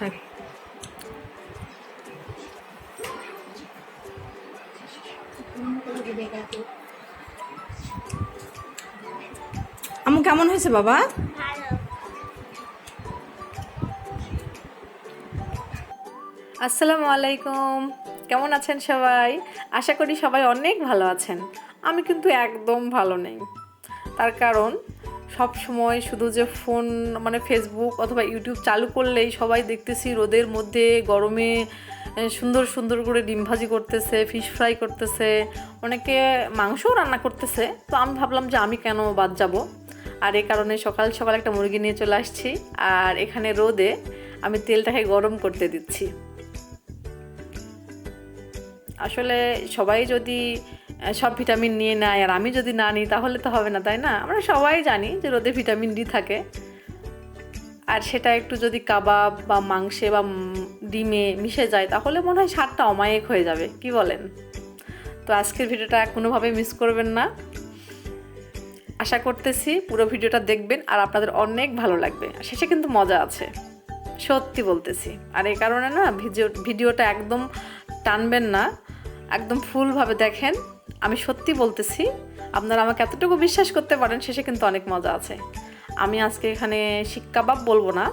থাক আমু কেমন হয়েছে বাবা? আসসালামু আলাইকুম। কেমন আছেন সবাই? আশা করি সবাই অনেক ভালো আছেন। আমি কিন্তু একদম ভালো নেই। তার কারণ সব সময় শুধু যে ফোন মানে ফেসবুক অথবা ইউটিউব চালু করলেই সবাই দেখতেছি রোদের মধ্যে গরমে সুন্দর সুন্দর করে ডিম ভাজি করতেছে ফিশ ফ্রাই করতেছে। অনেকে মাংসও রান্না করতেছে। তো আমি ভাবলাম যে আমি কেন বাদ যাব? আর এ কারণে সকাল সকাল একটা মুরগি নিয়ে চলে আসছি। আর এখানে রোদে আমি তেলটাকে গরম করতে দিচ্ছি। আসলে সবাই যদি সব ভিটামিন নিয়ে নেয়, আর আমি যদি না নিই তাহলে তো হবে না, তাই না? আমরা সবাই জানি যে রোদে ভিটামিন ডি থাকে। আর সেটা একটু যদি কাবাব বা মাংসে বা ডিমে মিশে যায়, তাহলে মনে হয় স্বাদটা অমায়িক হয়ে যাবে, কি বলেন? তো আজকের ভিডিওটা কোনোভাবে মিস করবেন না। আশা করতেছি পুরো ভিডিওটা দেখবেন, আর আপনাদের অনেক ভালো লাগবে। শেষে কিন্তু মজা আছে, সত্যি বলতেছি। আর এই কারণে না, ভিডিও, ভিডিওটা একদম টানবেন না, একদম ফুলভাবে দেখেন। আমি সত্যি বলতেছি, আপনারা আমাকে এতটুকু বিশ্বাস করতে পারেন, শেষে কিন্তু অনেক মজা আছে। আমি আজকে এখানে শিক কাবাব বলব না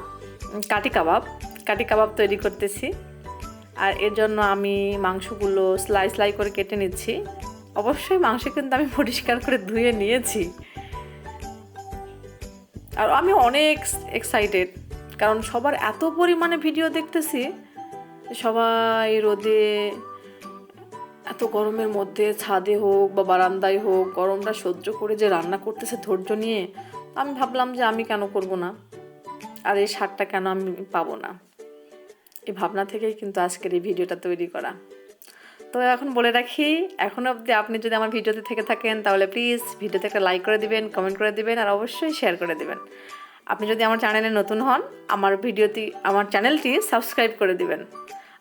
কাটি কাবাব কাটি কাবাব তৈরি করতেছি। আর এর জন্য আমি মাংসগুলো স্লাই স্লাই করে কেটে নিচ্ছি। অবশ্যই মাংস কিন্তু আমি পরিষ্কার করে ধুয়ে নিয়েছি। আর আমি অনেক এক্সাইটেড কারণ সবার এত পরিমাণে ভিডিও দেখতেছি, সবাই রোদে এত গরমের মধ্যে ছাদে হোক বা বারান্দায় হোক, গরমটা সহ্য করে যে রান্না করতেছে ধৈর্য নিয়ে, আমি ভাবলাম যে আমি কেন করব না? আর এই স্বাদটা কেন আমি পাবো না? এই ভাবনা থেকেই কিন্তু আজকের এই ভিডিওটা তৈরি করা। তো এখন বলে রাখি, এখন অবধি আপনি যদি আমার ভিডিওতে থেকে থাকেন, তাহলে প্লিজ ভিডিওতে একটা লাইক করে দিবেন কমেন্ট করে দিবেন, আর অবশ্যই শেয়ার করে দিবেন। আপনি যদি আমার চ্যানেলে নতুন হন, আমার ভিডিওটি, আমার চ্যানেলটি সাবস্ক্রাইব করে দিবেন।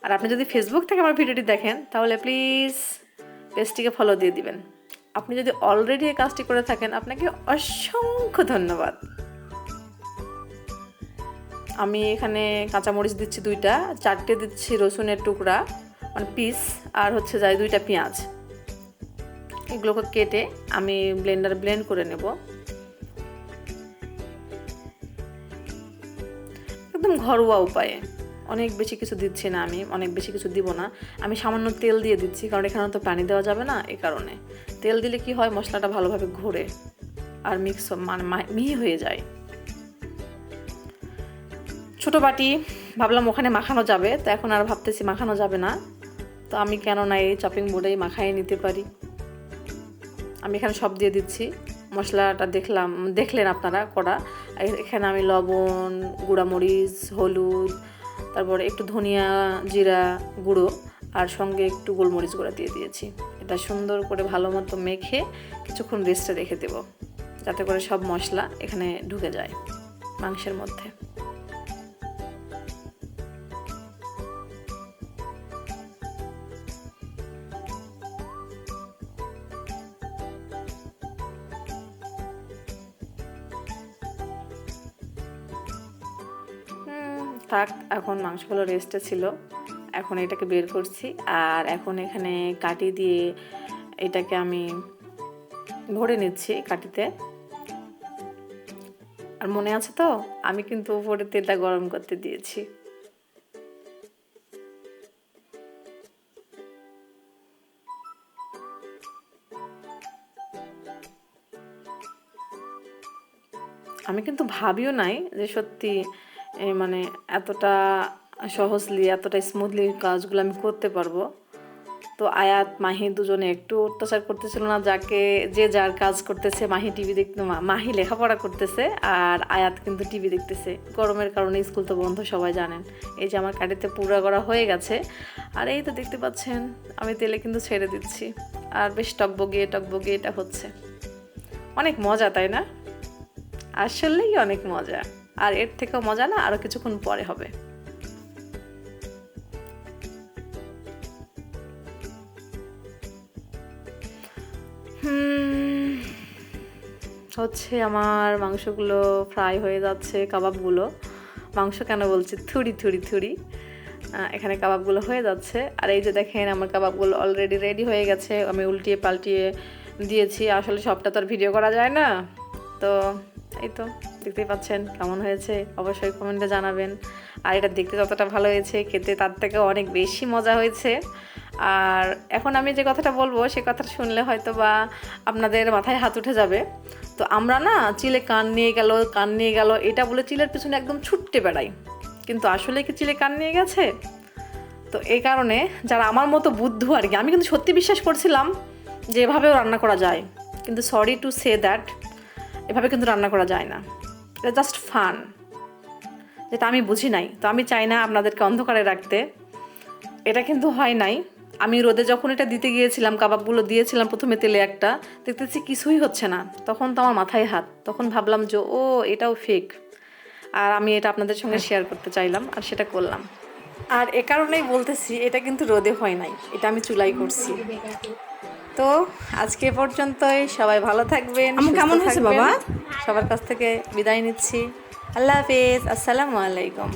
আর আপনি যদি ফেসবুক থেকে আমার ভিডিওটি দেখেন, তাহলে প্লিজ পেজটিকে ফলো দিয়ে দিবেন। আপনি যদি অলরেডি এই কাজটি করে থাকেন, আপনাকে অসংখ্য ধন্যবাদ। আমি এখানে কাঁচামরিচ দিচ্ছি দুইটা, চারটে দিচ্ছি রসুনের টুকরা মানে পিস আর হচ্ছে যায় দুইটা পেঁয়াজ। এগুলোকে কেটে আমি ব্লেন্ডার ব্লেন্ড করে নেব। একদম ঘরোয়া উপায়ে। অনেক বেশি কিছু দিচ্ছি না আমি, অনেক বেশি কিছু দিব না। আমি সামান্য তেল দিয়ে দিচ্ছি, কারণ এখানে তো পানি দেওয়া যাবে না এই কারণে। তেল দিলে কি হয়? মশলাটা ভালোভাবে ঘোরে আর মিক্স মানে মিহি হয়ে যায়। ছোট বাটি, ভাবলাম ওখানে মাখানো যাবে, তো এখন আর ভাবতেছি মাখানো যাবে না। তো আমি কেন না এই চপিং বোর্ডেই মাখাই নিতে পারি। আমি এখানে সব দিয়ে দিচ্ছি। মশলাটা দেখলাম, দেখলেন আপনারা করা এখানে আমি লবণ, গুঁড়ামরিচ, হলুদ তারপরে একটু ধনিয়া জিরা গুঁড়ো আর সঙ্গে একটু গোলমরিচ গুঁড়া দিয়ে দিয়েছি। এটা সুন্দর করে ভালো মতো মেখে কিছুক্ষণ রেস্টে রেখে দেব। যাতে করে সব মশলা এখানে ঢুকে যায় মাংসের মধ্যে। থাক, এখন মাংসগুলো রেস্টে ছিল। এখন এটাকে বের করছি আর এখন এখানে কাটি দিয়ে এটাকে আমি ভরে নিচ্ছি কাটিতে। আর মনে আছে তো? আমি কিন্তু উপরে তেলটা গরম করতে দিয়েছি। আমি কিন্তু ভাবিও নাই যে সত্যি মানে এতটা সহজলি, এতটা স্মুথলি কাজগুলো আমি করতে পারব। তো আয়াত, মাহি দুজনে একটু অত্যাচার করতেছিল না? যাকে, যে যার কাজ করতেছে, মাহি টিভি দেখতে মাহি লেখাপড়া করতেছে আর আয়াত কিন্তু টিভি দেখতেছে। গরমের কারণে স্কুল তো বন্ধ, সবাই জানেন। এই যে আমার কাটিতে পুরা করা হয়ে গেছে। আর এই তো দেখতে পাচ্ছেন, আমি তেলে কিন্তু ছেড়ে দিচ্ছি। আর বেশ টকবগিয়ে টকবগিয়ে এটা হচ্ছে। অনেক মজা, তাই না? আসলেই অনেক মজা। আর এর থেকেও মজা না, আরও কিছুক্ষণ পরে হবে। হচ্ছে আমার মাংসগুলো ফ্রাই হয়ে যাচ্ছে কাবাবগুলো। মাংস কেন বলছি? থুড়ি থুড়ি থুড়ি এখানে কাবাবগুলো হয়ে যাচ্ছে। আর এই যে দেখেন, আমার কাবাবগুলো অলরেডি রেডি হয়ে গেছে। আমি উল্টিয়ে পাল্টিয়ে দিয়েছি। আসলে সবটা তো আর ভিডিও করা যায় না। তো এই তো, দেখতেই পাচ্ছেন কেমন হয়েছে। অবশ্যই কমেন্টে জানাবেন। আর এটা দেখতে যতটা ভালো হয়েছে, খেতে তার থেকে অনেক বেশি মজা হয়েছে। আর এখন আমি যে কথাটা বলব, সে কথাটা শুনলে হয়তো বা আপনাদের মাথায় হাত উঠে যাবে। তো আমরা না চিলে কান নিয়ে গেল, কান নিয়ে গেল, এটা বলে চিলের পিছনে একদম ছুটতে বেড়াই। কিন্তু আসলে কি চিলে কান নিয়ে গেছে? তো এই কারণে যারা আমার মতো বুদ্ধ আর কি, আমি কিন্তু সত্যি বিশ্বাস করছিলাম যে এভাবেও রান্না করা যায়। কিন্তু সরি টু সে দ্যাট এভাবে কিন্তু রান্না করা যায় না। এটা জাস্ট ফান যেটা আমি বুঝি নাই। তো আমি চাই না আপনাদেরকে অন্ধকারে রাখতে। এটা কিন্তু হয় নাই। আমি রোদে যখন এটা দিতে গিয়েছিলাম, কাবাবগুলো দিয়েছিলাম প্রথমে তেলে একটা, দেখতেছি কিছুই হচ্ছে না। তখন তো আমার মাথায় হাত। তখন ভাবলাম যে, ও, এটাও ফেক আর আমি এটা আপনাদের সঙ্গে শেয়ার করতে চাইলাম আর সেটা করলাম। আর এ কারণেই বলতেছি, এটা কিন্তু রোদে হয় নাই। এটা আমি চুলাই করছি। তো আজকে পর্যন্তই। সবাই ভালো থাকবেন কেমন হয়েছে বাবা? সবার কাছ থেকে বিদায় নিচ্ছি। আল্লাহ হাফিজ। আসসালামু আলাইকুম।